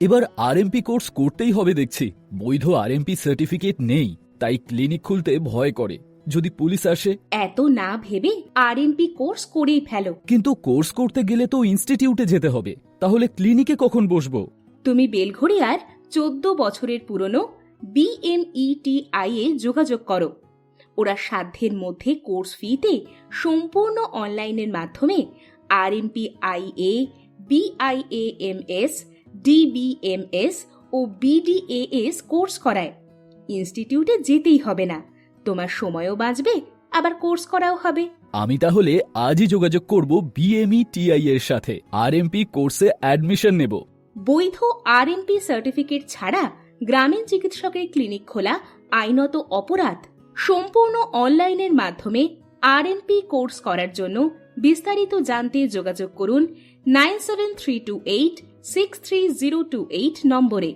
এবার RMP course করতেই হবে দেখছি। বৈধ আরএমপি সার্টিফিকেট নেই তাই ক্লিনিক খুলতে ভয় করে। যদি পুলিশ আসে? এত না ভেবে আরএমপি কোর্স করেই ফেলো। কিন্তু কোর্স করতে গেলে তো ইনস্টিটিউটে যেতে হবে। তাহলে ক্লিনিকে কখন বসবো? তুমি বেলঘড়িয়ার চোদ্দ বছরের পুরনো বিএমইটিআই এ যোগাযোগ করো। ওরা সাধ্যের মধ্যে কোর্স ফিতে সম্পূর্ণ অনলাইনের মাধ্যমে আরএমপি আইএ বিআইএএমএস ডিবিএমএস ও বিডিএএস কোর্স করায়। ইনস্টিটিউটে যেতেই হবে না। তোমার সময়ও বাঁচবে আবার কোর্স করাও হবে। আমি তাহলে আজই যোগাযোগ করব বিএমই টিআই এর সাথে। আরএমপি কোর্সে অ্যাডমিশন নেব। বৈধ আরএমপি সার্টিফিকেট ছাড়া গ্রামীণ চিকিৎসকের ক্লিনিক খোলা আইনত অপরাধ। সম্পূর্ণ অনলাইনের মাধ্যমে আরএমপি কোর্স করার জন্য বিস্তারিত জানতে যোগাযোগ করুন nine seven three two eight six three zero two eight নম্বরে।